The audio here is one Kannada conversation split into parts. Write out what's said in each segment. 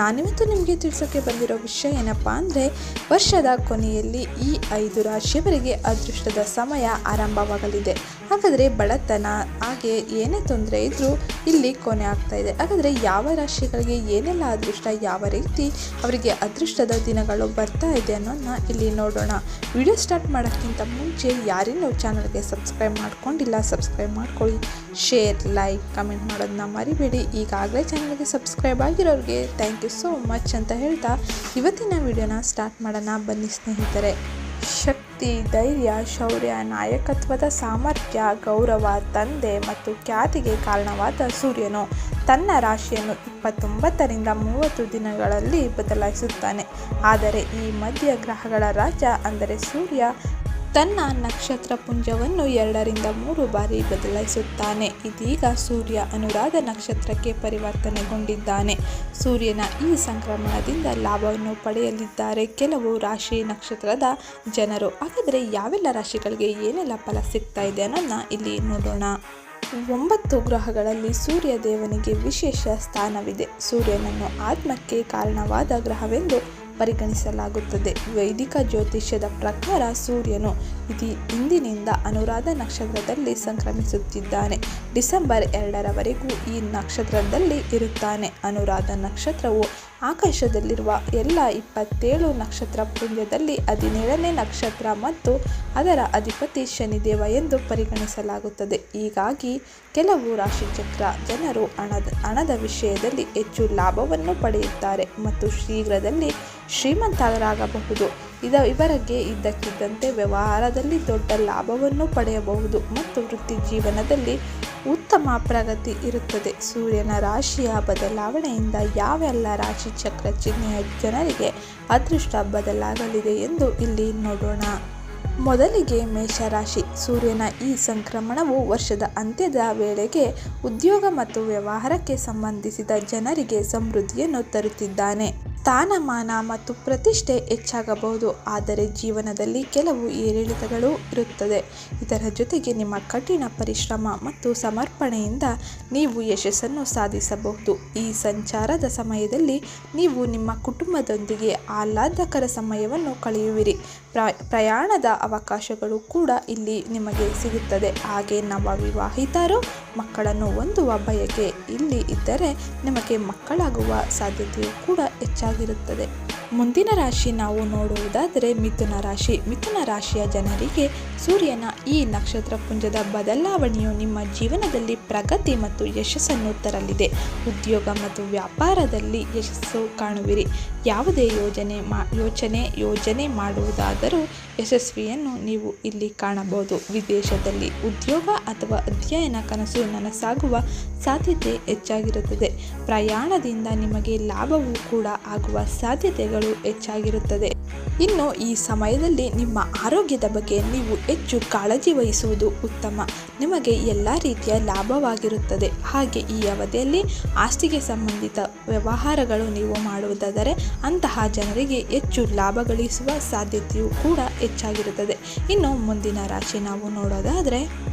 ನಾನಿವತ್ತು ನಿಮಗೆ ತಿಳಿಸೋಕ್ಕೆ ಬಂದಿರೋ ವಿಷಯ ಏನಪ್ಪ ಅಂದರೆ, ವರ್ಷದ ಕೊನೆಯಲ್ಲಿ ಈ ಐದು ರಾಶಿಯವರಿಗೆ ಅದೃಷ್ಟದ ಸಮಯ ಆರಂಭವಾಗಲಿದೆ. ಹಾಗಾದರೆ ಬಡತನ, ಹಾಗೆ ಏನೇ ತೊಂದರೆ ಇದ್ದರೂ ಇಲ್ಲಿ ಕೊನೆ ಆಗ್ತಾ ಇದೆ. ಹಾಗಾದರೆ ಯಾವ ರಾಶಿಗಳಿಗೆ ಏನೆಲ್ಲ ಅದೃಷ್ಟ, ಯಾವ ರೀತಿ ಅವರಿಗೆ ಅದೃಷ್ಟದ ದಿನಗಳು ಬರ್ತಾ ಇದೆ ಅನ್ನೋದನ್ನ ಇಲ್ಲಿ ನೋಡೋಣ. ವಿಡಿಯೋ ಸ್ಟಾರ್ಟ್ ಮಾಡೋಕ್ಕಿಂತ ಮುಂಚೆ ಯಾರಿನ್ನೂ ಚಾನಲ್ಗೆ ಸಬ್ಸ್ಕ್ರೈಬ್ ಮಾಡ್ಕೊಂಡಿಲ್ಲ, ಸಬ್ಸ್ಕ್ರೈಬ್ ಮಾಡ್ಕೊಳ್ಳಿ. ಶೇರ್ ಲೈಕ್ ಕಮೆಂಟ್ ಮಾಡೋದನ್ನ ಮರಿಬೇಡಿ. ಈಗಾಗಲೇ ಚಾನಲ್ಗೆ ಸಬ್ಸ್ಕ್ರೈಬ್ ಆಗಿರೋರಿಗೆ ಥ್ಯಾಂಕ್ ಯು ಸೋ ಮಚ್ ಅಂತ ಹೇಳ್ತಾ ಇವತ್ತಿನ ವಿಡಿಯೋನ ಸ್ಟಾರ್ಟ್ ಮಾಡೋಣ. ಬನ್ನಿ ಸ್ನೇಹಿತರೆ. ಶಕ್ತಿ, ಧೈರ್ಯ, ಶೌರ್ಯ, ನಾಯಕತ್ವದ ಸಾಮರ್ಥ್ಯ, ಗೌರವ, ತಂದೆ ಮತ್ತು ಖ್ಯಾತಿಗೆ ಕಾರಣವಾದ ಸೂರ್ಯನು ತನ್ನ ರಾಶಿಯನ್ನು ಇಪ್ಪತ್ತೊಂಬತ್ತರಿಂದ ಮೂವತ್ತು ದಿನಗಳಲ್ಲಿ ಬದಲಾಯಿಸುತ್ತಾನೆ. ಆದರೆ ಈ ಮಧ್ಯ ಗ್ರಹಗಳ ರಾಜ ಅಂದರೆ ಸೂರ್ಯ ತನ್ನ ನಕ್ಷತ್ರ ಪುಂಜವನ್ನು ಎರಡರಿಂದ ಮೂರು ಬಾರಿ ಬದಲಾಯಿಸುತ್ತಾನೆ. ಇದೀಗ ಸೂರ್ಯ ಅನುರಾಧ ನಕ್ಷತ್ರಕ್ಕೆ ಪರಿವರ್ತನೆಗೊಂಡಿದ್ದಾನೆ. ಸೂರ್ಯನ ಈ ಸಂಕ್ರಮಣದಿಂದ ಲಾಭವನ್ನು ಪಡೆಯಲಿದ್ದಾರೆ. ಕೆಲವು ರಾಶಿ ನಕ್ಷತ್ರದ ಜನರು, ಹಾಗಾದರೆ ಯಾವೆಲ್ಲ ರಾಶಿಗಳಿಗೆ ಏನೆಲ್ಲ ಫಲ ಸಿಗ್ತಾ ಇದೆ ಅನ್ನೋದನ್ನ ಇಲ್ಲಿ ನೋಡೋಣ. ಒಂಬತ್ತು ಗ್ರಹಗಳಲ್ಲಿ ಸೂರ್ಯ ದೇವನಿಗೆ ವಿಶೇಷ ಸ್ಥಾನವಿದೆ. ಸೂರ್ಯನನ್ನು ಆತ್ಮಕ್ಕೆ ಕಾರಣವಾದ ಗ್ರಹವೆಂದು ಪರಿಗಣಿಸಲಾಗುತ್ತದೆ. ವೈದಿಕ ಜ್ಯೋತಿಷ್ಯದ ಪ್ರಕಾರ ಸೂರ್ಯನು ಇದು ಇಂದಿನಿಂದ ಅನುರಾಧ ನಕ್ಷತ್ರದಲ್ಲಿ ಸಂಕ್ರಮಿಸುತ್ತಿದ್ದಾನೆ. ಡಿಸೆಂಬರ್ ಎರಡರವರೆಗೂ ಈ ನಕ್ಷತ್ರದಲ್ಲಿ ಇರುತ್ತಾನೆ. ಅನುರಾಧ ನಕ್ಷತ್ರವು ಆಕಾಶದಲ್ಲಿರುವ ಎಲ್ಲ ಇಪ್ಪತ್ತೇಳು ನಕ್ಷತ್ರ ಪುಂಜದಲ್ಲಿ ಹದಿನೇಳನೇ ನಕ್ಷತ್ರ ಮತ್ತು ಅದರ ಅಧಿಪತಿ ಶನಿದೇವ ಎಂದು ಪರಿಗಣಿಸಲಾಗುತ್ತದೆ. ಹೀಗಾಗಿ ಕೆಲವು ರಾಶಿಚಕ್ರ ಜನರು ಹಣದ ಹಣದ ವಿಷಯದಲ್ಲಿ ಹೆಚ್ಚು ಲಾಭವನ್ನು ಪಡೆಯುತ್ತಾರೆ ಮತ್ತು ಶೀಘ್ರದಲ್ಲಿ ಶ್ರೀಮಂತರಾಗಬಹುದು. ಇದ ಇವರಿಗೆ ಇದ್ದಕ್ಕಿದ್ದಂತೆ ವ್ಯವಹಾರದಲ್ಲಿ ದೊಡ್ಡ ಲಾಭವನ್ನು ಪಡೆಯಬಹುದು ಮತ್ತು ವೃತ್ತಿ ಜೀವನದಲ್ಲಿ ಉತ್ತಮ ಪ್ರಗತಿ ಇರುತ್ತದೆ. ಸೂರ್ಯನ ರಾಶಿಯ ಬದಲಾವಣೆಯಿಂದ ಯಾವೆಲ್ಲ ರಾಶಿ ಚಕ್ರ ಚಿಹ್ನೆಯ ಜನರಿಗೆ ಅದೃಷ್ಟ ಬದಲಾಗಲಿದೆ ಎಂದು ಇಲ್ಲಿ ನೋಡೋಣ. ಮೊದಲಿಗೆ ಮೇಷರಾಶಿ. ಸೂರ್ಯನ ಈ ಸಂಕ್ರಮಣವು ವರ್ಷದ ಅಂತ್ಯದ ವೇಳೆಗೆ ಉದ್ಯೋಗ ಮತ್ತು ವ್ಯವಹಾರಕ್ಕೆ ಸಂಬಂಧಿಸಿದ ಜನರಿಗೆ ಸಮೃದ್ಧಿಯನ್ನು ತರುತ್ತಿದ್ದಾನೆ. ಸ್ಥಾನಮಾನ ಮತ್ತು ಪ್ರತಿಷ್ಠೆ ಹೆಚ್ಚಾಗಬಹುದು, ಆದರೆ ಜೀವನದಲ್ಲಿ ಕೆಲವು ಏರಿಳಿತಗಳು ಇರುತ್ತದೆ. ಇದರ ಜೊತೆಗೆ ನಿಮ್ಮ ಕಠಿಣ ಪರಿಶ್ರಮ ಮತ್ತು ಸಮರ್ಪಣೆಯಿಂದ ನೀವು ಯಶಸ್ಸನ್ನು ಸಾಧಿಸಬಹುದು. ಈ ಸಂಚಾರದ ಸಮಯದಲ್ಲಿ ನೀವು ನಿಮ್ಮ ಕುಟುಂಬದೊಂದಿಗೆ ಆಹ್ಲಾದಕರ ಸಮಯವನ್ನು ಕಳೆಯುವಿರಿ. ಪ್ರಯಾಣದ ಅವಕಾಶಗಳು ಕೂಡ ಇಲ್ಲಿ ನಿಮಗೆ ಸಿಗುತ್ತದೆ. ಹಾಗೆ ನಮ್ಮ ವಿವಾಹಿತರು ಮಕ್ಕಳನ್ನು ಹೊಂದುವ ಬಯಕೆ ಇಲ್ಲಿ ಇದ್ದರೆ ನಿಮಗೆ ಮಕ್ಕಳಾಗುವ ಸಾಧ್ಯತೆಯು ಕೂಡ ಹೆಚ್ಚಾಗಿರುತ್ತದೆ. ಮುಂದಿನ ರಾಶಿ ನಾವು ನೋಡುವುದಾದರೆ ಮಿಥುನ ರಾಶಿ. ಮಿಥುನ ರಾಶಿಯ ಜನರಿಗೆ ಸೂರ್ಯನ ಈ ನಕ್ಷತ್ರ ಪುಂಜದ ಬದಲಾವಣೆಯು ನಿಮ್ಮ ಜೀವನದಲ್ಲಿ ಪ್ರಗತಿ ಮತ್ತು ಯಶಸ್ಸನ್ನು ತರಲಿದೆ. ಉದ್ಯೋಗ ಮತ್ತು ವ್ಯಾಪಾರದಲ್ಲಿ ಯಶಸ್ಸು ಕಾಣುವಿರಿ. ಯಾವುದೇ ಯೋಜನೆ ಮಾ, ಯೋಚನೆ, ಯೋಜನೆ ಮಾಡುವುದಾದರೂ ಯಶಸ್ವಿಯನ್ನು ನೀವು ಇಲ್ಲಿ ಕಾಣಬಹುದು. ವಿದೇಶದಲ್ಲಿ ಉದ್ಯೋಗ ಅಥವಾ ಅಧ್ಯಯನ ಕನಸು ನನಸಾಗುವ ಸಾಧ್ಯತೆ ಹೆಚ್ಚಾಗಿರುತ್ತದೆ. ಪ್ರಯಾಣದಿಂದ ನಿಮಗೆ ಲಾಭವೂ ಕೂಡ ಆಗುವ ಸಾಧ್ಯತೆಗಳು ಹೆಚ್ಚಾಗಿರುತ್ತದೆ. ಇನ್ನು ಈ ಸಮಯದಲ್ಲಿ ನಿಮ್ಮ ಆರೋಗ್ಯದ ಬಗ್ಗೆ ನೀವು ಹೆಚ್ಚು ಕಾಳಜಿ ವಹಿಸುವುದು ಉತ್ತಮ. ನಿಮಗೆ ಎಲ್ಲ ರೀತಿಯ ಲಾಭವಾಗಿರುತ್ತದೆ. ಹಾಗೆ ಈ ಅವಧಿಯಲ್ಲಿ ಆಸ್ತಿಗೆ ಸಂಬಂಧಿತ ವ್ಯವಹಾರಗಳು ನೀವು ಮಾಡುವುದಾದರೆ ಅಂತಹ ಜನರಿಗೆ ಹೆಚ್ಚು ಲಾಭ ಗಳಿಸುವ ಸಾಧ್ಯತೆಯೂ ಕೂಡ ಹೆಚ್ಚಾಗಿರುತ್ತದೆ. ಇನ್ನು ಮುಂದಿನ ರಾಶಿ ನಾವು ನೋಡೋದಾದರೆ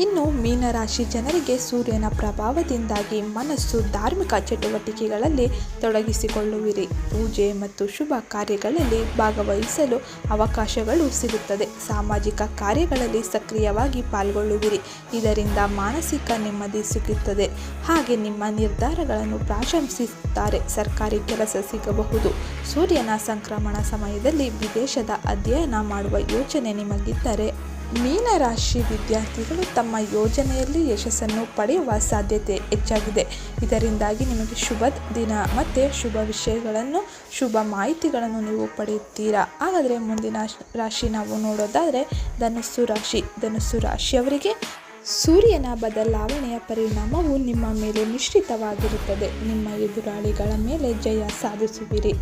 ಇನ್ನು ಮೀನರಾಶಿ ಜನರಿಗೆ ಸೂರ್ಯನ ಪ್ರಭಾವದಿಂದಾಗಿ ಮನಸ್ಸು ಧಾರ್ಮಿಕ ಚಟುವಟಿಕೆಗಳಲ್ಲಿ ತೊಡಗಿಸಿಕೊಳ್ಳುವಿರಿ. ಪೂಜೆ ಮತ್ತು ಶುಭ ಕಾರ್ಯಗಳಲ್ಲಿ ಭಾಗವಹಿಸಲು ಅವಕಾಶಗಳು ಸಿಗುತ್ತದೆ. ಸಾಮಾಜಿಕ ಕಾರ್ಯಗಳಲ್ಲಿ ಸಕ್ರಿಯವಾಗಿ ಪಾಲ್ಗೊಳ್ಳುವಿರಿ. ಇದರಿಂದ ಮಾನಸಿಕ ನೆಮ್ಮದಿ ಸಿಗುತ್ತದೆ. ಹಾಗೆ ನಿಮ್ಮ ನಿರ್ಧಾರಗಳನ್ನು ಪ್ರಶಂಸಿಸುತ್ತಾರೆ. ಸರ್ಕಾರಿ ಕೆಲಸ ಸಿಗಬಹುದು. ಸೂರ್ಯನ ಸಂಕ್ರಮಣ ಸಮಯದಲ್ಲಿ ವಿದೇಶದ ಅಧ್ಯಯನ ಮಾಡುವ ಯೋಚನೆ ನಿಮಗಿದ್ದರೆ ಮೀನರಾಶಿ ವಿದ್ಯಾರ್ಥಿಗಳು ತಮ್ಮ ಯೋಜನೆಯಲ್ಲಿ ಯಶಸ್ಸನ್ನು ಪಡೆಯುವ ಸಾಧ್ಯತೆ ಹೆಚ್ಚಾಗಿದೆ. ಇದರಿಂದಾಗಿ ನಿಮಗೆ ಶುಭ ದಿನ ಮತ್ತು ಶುಭ ವಿಷಯಗಳನ್ನು, ಶುಭ ಮಾಹಿತಿಗಳನ್ನು ನೀವು ಪಡೆಯುತ್ತೀರಾ? ಹಾಗಾದರೆ ಮುಂದಿನ ರಾಶಿ ನಾವು ನೋಡೋದಾದರೆ ಧನುಸ್ಸು ರಾಶಿ. ಧನುಸ್ಸು ರಾಶಿಯವರಿಗೆ ಸೂರ್ಯನ ಬದಲಾವಣೆಯ ಪರಿಣಾಮವು ನಿಮ್ಮ ಮೇಲೆ ಮಿಶ್ರಿತವಾಗಿರುತ್ತದೆ ನಿಮ್ಮ ಎದುರಾಳಿಗಳ ಮೇಲೆ ಜಯ ಸಾಧಿಸುವಿರಿ.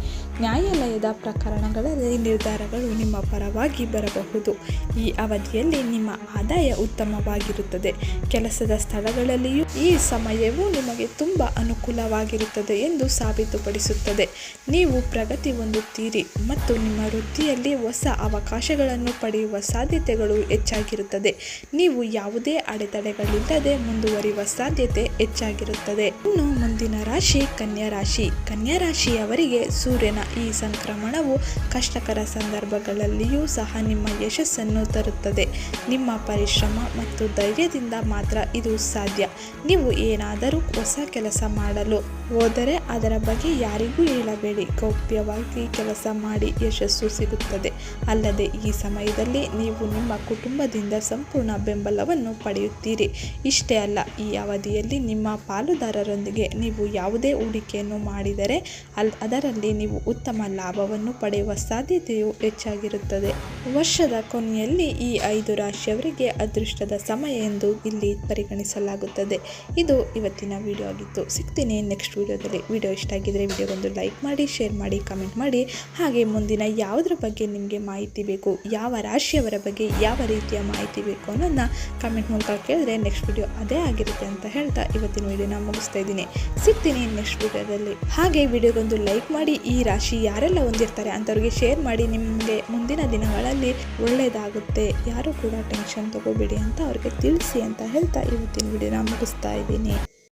ನ್ಯಾಯಾಲಯದ ಪ್ರಕರಣಗಳಲ್ಲಿ ನಿರ್ಧಾರಗಳು ನಿಮ್ಮ ಪರವಾಗಿ ಬರಬಹುದು. ಈ ಅವಧಿಯಲ್ಲಿ ನಿಮ್ಮ ಆದಾಯ ಉತ್ತಮವಾಗಿರುತ್ತದೆ. ಕೆಲಸದ ಸ್ಥಳಗಳಲ್ಲಿಯೂ ಈ ಸಮಯವು ನಿಮಗೆ ತುಂಬ ಅನುಕೂಲವಾಗಿರುತ್ತದೆ ಎಂದು ಸಾಬೀತುಪಡಿಸುತ್ತದೆ. ನೀವು ಪ್ರಗತಿ ಹೊಂದುತ್ತೀರಿ ಮತ್ತು ನಿಮ್ಮ ವೃತ್ತಿಯಲ್ಲಿ ಹೊಸ ಅವಕಾಶಗಳನ್ನು ಪಡೆಯುವ ಸಾಧ್ಯತೆಗಳು ಹೆಚ್ಚಾಗಿರುತ್ತದೆ. ನೀವು ಯಾವುದೇ ಅಡೆತಡೆಗಳಿಲ್ಲದೆ ಮುಂದುವರಿಯುವ ಸಾಧ್ಯತೆ ಹೆಚ್ಚಾಗಿರುತ್ತದೆ. ಇನ್ನು ಮುಂದಿನ ರಾಶಿ ಕನ್ಯಾ ರಾಶಿ. ಕನ್ಯಾ ರಾಶಿಯವರಿಗೆ ಸೂರ್ಯನ ಈ ಸಂಕ್ರಮಣವು ಕಷ್ಟಕರ ಸಂದರ್ಭಗಳಲ್ಲಿಯೂ ಸಹ ನಿಮ್ಮ ಯಶಸ್ಸನ್ನು ತರುತ್ತದೆ. ನಿಮ್ಮ ಪರಿಶ್ರಮ ಮತ್ತು ಧೈರ್ಯದಿಂದ ಮಾತ್ರ ಇದು ಸಾಧ್ಯ. ನೀವು ಏನಾದರೂ ಹೊಸ ಕೆಲಸ ಮಾಡಲು ಹೋದರೆ ಅದರ ಬಗ್ಗೆ ಯಾರಿಗೂ ಹೇಳಬೇಡಿ. ಗೌಪ್ಯವಾಗಿ ಕೆಲಸ ಮಾಡಿ ಯಶಸ್ಸು ಸಿಗುತ್ತದೆ. ಅಲ್ಲದೆ ಈ ಸಮಯದಲ್ಲಿ ನೀವು ನಿಮ್ಮ ಕುಟುಂಬದಿಂದ ಸಂಪೂರ್ಣ ಬೆಂಬಲವನ್ನು ಪಡೆಯುತ್ತೀರಿ ಇಷ್ಟೇ ಅಲ್ಲ, ಈ ಅವಧಿಯಲ್ಲಿ ನಿಮ್ಮ ಪಾಲುದಾರರೊಂದಿಗೆ ನೀವು ಯಾವುದೇ ಹೂಡಿಕೆಯನ್ನು ಮಾಡಿದರೆ ಅಲ್, ಅದರಲ್ಲಿ ನೀವು ಉತ್ತಮ ಲಾಭವನ್ನು ಪಡೆಯುವ ಸಾಧ್ಯತೆಯು ಹೆಚ್ಚಾಗಿರುತ್ತದೆ. ವರ್ಷದ ಕೊನೆಯಲ್ಲಿ ಈ ಐದು ರಾಶಿಯವರಿಗೆ ಅದೃಷ್ಟದ ಸಮಯ ಎಂದು ಇಲ್ಲಿ ಪರಿಗಣಿಸಲಾಗುತ್ತದೆ. ಇದು ಇವತ್ತಿನ ವಿಡಿಯೋ ಆಗಿತ್ತು. ಸಿಗ್ತೀನಿ ನೆಕ್ಸ್ಟ್ ವಿಡಿಯೋದಲ್ಲಿ. ವಿಡಿಯೋ ಇಷ್ಟ ಆಗಿದ್ರೆ ವಿಡಿಯೋಗೊಂದು ಲೈಕ್ ಮಾಡಿ, ಶೇರ್ ಮಾಡಿ, ಕಮೆಂಟ್ ಮಾಡಿ. ಹಾಗೆ ಮುಂದಿನ ಯಾವುದ್ರ ಬಗ್ಗೆ ನಿಮಗೆ ಮಾಹಿತಿ ಬೇಕು, ಯಾವ ರಾಶಿಯವರ ಬಗ್ಗೆ ಯಾವ ರೀತಿಯ ಮಾಹಿತಿ ಬೇಕು ಅನ್ನೋದನ್ನ ಕಮೆಂಟ್ ಮೂಲಕ ಕೇಳಿದ್ರೆ ನೆಕ್ಸ್ಟ್ ವಿಡಿಯೋ ಅದೇ ಆಗಿರುತ್ತೆ ಅಂತ ಹೇಳ್ತಾ ಇವತ್ತಿನ ವಿಡಿಯೋನ ಮುಗಿಸ್ತಾ ಇದ್ದೀನಿ. ಸಿಗ್ತೀನಿ ನೆಕ್ಸ್ಟ್ ವಿಡಿಯೋದಲ್ಲಿ ಹಾಗೆ ವಿಡಿಯೋಗೊಂದು ಲೈಕ್ ಮಾಡಿ, ಈ ರಾಶಿ ಯಾರೆಲ್ಲ ಹೊಂದಿರ್ತಾರೆ ಅಂಥವ್ರಿಗೆ ಶೇರ್ ಮಾಡಿ, ನಿಮಗೆ ಮುಂದಿನ ದಿನಗಳಲ್ಲಿ ಒಳ್ಳೆಯದಾಗುತ್ತೆ. ಯಾರು ಕೂಡ ಟೆನ್ಷನ್ ತಗೋಬೇಡಿ ಅಂತ ಅವ್ರಿಗೆ ತಿಳಿಸಿ ಅಂತ ಹೇಳ್ತಾ ಇವತ್ತಿನ ವಿಡಿಯೋನ ಮುಗಿಸ್ತಾ ಇದ್ದೀನಿ.